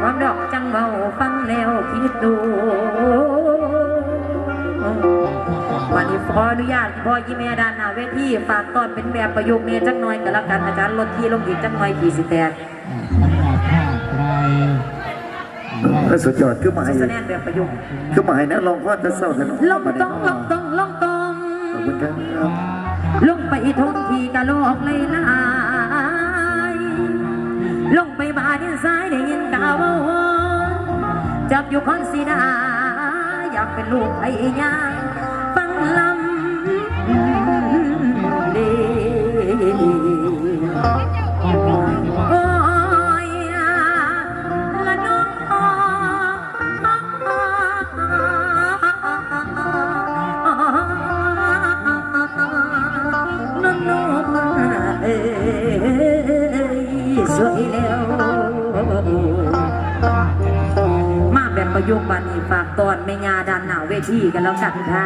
หวังดอกจังเมาฟังแล้วคิดดูวันนี้ขออนุญาตพ่อยี่แม่ดานาเวทีฝากตอนเป็นแบบประโยคเนจังน้อยกันละกันอาจารย์ลดที่ลงอีกจังน้อยกี่สิแตนพระสุดยอดคือหมายแสดงแบบประโยุกต์คือหมายนะลองพ่อจะเศร้าถนนลงตองลงตองลงตรงอบลงไปทงที่กะโลกเลยนะ ลงไปบาดินซ้ายได้ยินตาวจับอยู่คอนสีดา อยากเป็นลูกไอ้ยางฟังลำ ประยุกบันีฝากตอนไม่ยาดันหนาวเวทีกันแล้วกันค่ะ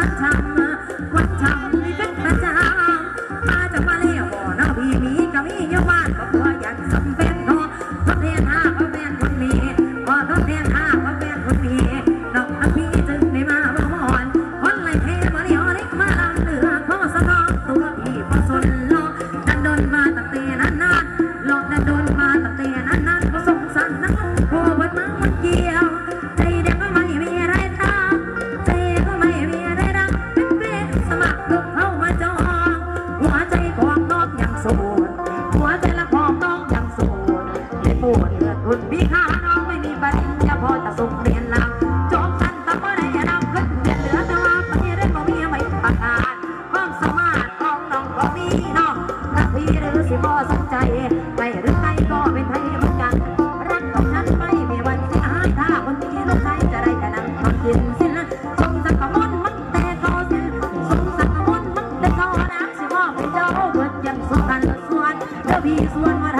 วัดทางมวัดทาง หัวใจของน้องยังโสดหัวใจละของน้องยังโสดเลดเลืตุนพี่ข้าน้องไม่มีปัญญาพอจะส่งเรียนลาจบกันตะก็ได้นำขึ้นเดือดเหลือแต่าปฏิเรื่องบ่มีไม่ประกาศความสามารถของน้องก็มีน้องนักพี่หรือสิบ่สนใจไป Abi is one more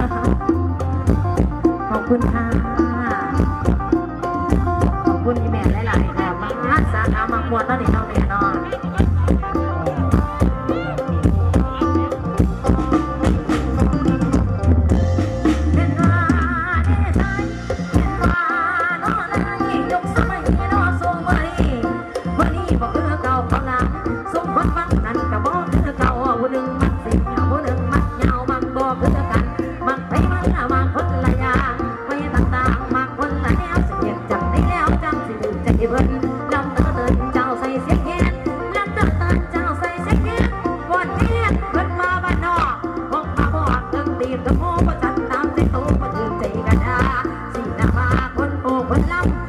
นะคะ ขอบคุณค่ะ ขอบคุณอีแม่หลายๆแบบมาสาขามาควนเนาะนี่เนาะแม่เนาะ lắm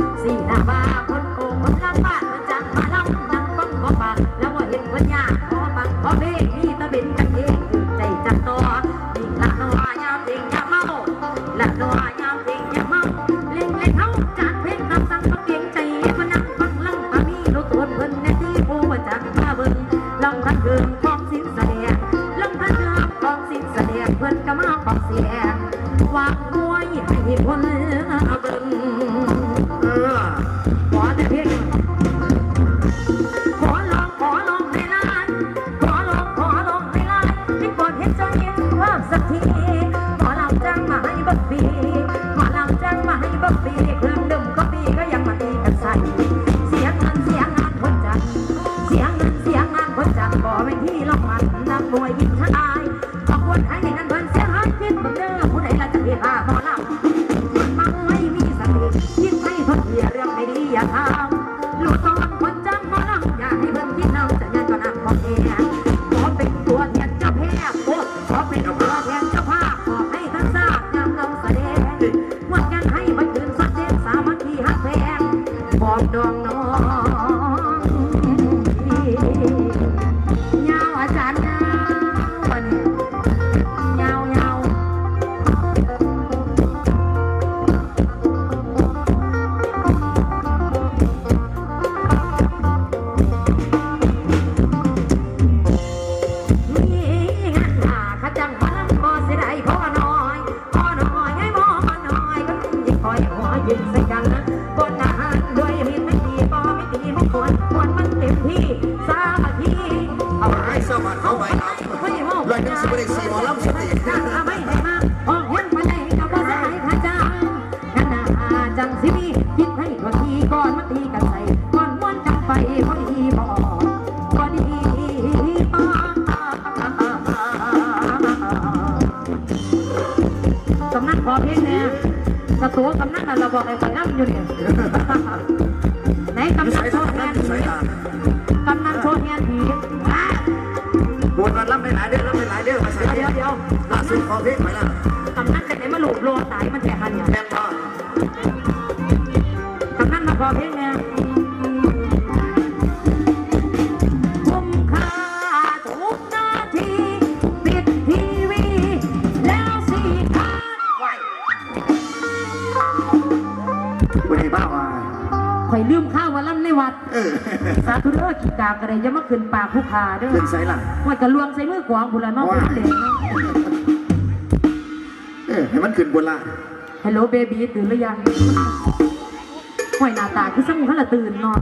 กำนันขอเพลงเนี่ยกระตัวกำนันน่ะเราบอกไอ้คนนั่งอยู่เนี่ยไหนกำนันโชว์แทนผีกำนันโชว์แทนผีอะบวชวันรับไม่หลายเดือนรับไม่หลายเดือนมาใส่เดี๋ยวเดี๋ยวล่าสุดขอเพลงไปแล้วกำนันจะไหนมาหลูบโลตายมันแต่หันเนี่ยแม่นพ่อกำนันมาขอเพลงเนี่ วันนี้บ้าว่าข่อยลืมข้าววันล่ำในวัด เออสาธุเด้อกีกากระไรอย่ามาขึ้นปากผู้ขาเด้อเป็นไสหลังว่าจะลวงใส่มือกวางบุรเนาะว่าผู้เล่นเนาะเออให้มันขึ้นบนละฮัลโหลเบบี้ตื่นหรือยังห่วยหน้าตาคือสั่งเขาละตื่นเนาะ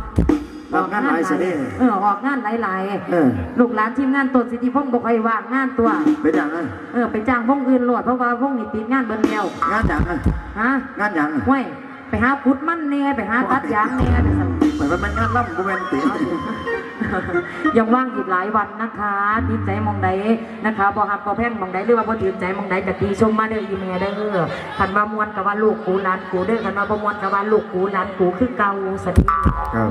ออกงานหลายเสน่ห์เออออกงานหลายเออ ๆลูกหลานทีมงานต้นสิทธิพงศ์บอกให้ว่างงานตัว เป็นอย่างนั้นเออไปจ้างวงอื่นโหลดเพราะว่าวงนี่ติดงานเบิ่นแล้วงานอย่างนั้นฮะงานอย่างห่วย ไปหาพุดมันแน่ไปหาตัดยางแน่ไปสั่งเหมือนมันงานล่ำกูเป็นตียังว่างอีกหลายวันนะคะติดใจมองใดนะคะบอหักบอแพงมองใดหรือว่าบ่ถือใจมองใดกะตีชมมาเด้ออีเมเด้อคันว่ามวนกับว่าลูกกูหลานกูเด้อคันว่าบ่มวนกับว่าลูกกูหลานกูคือเก่าสติครับ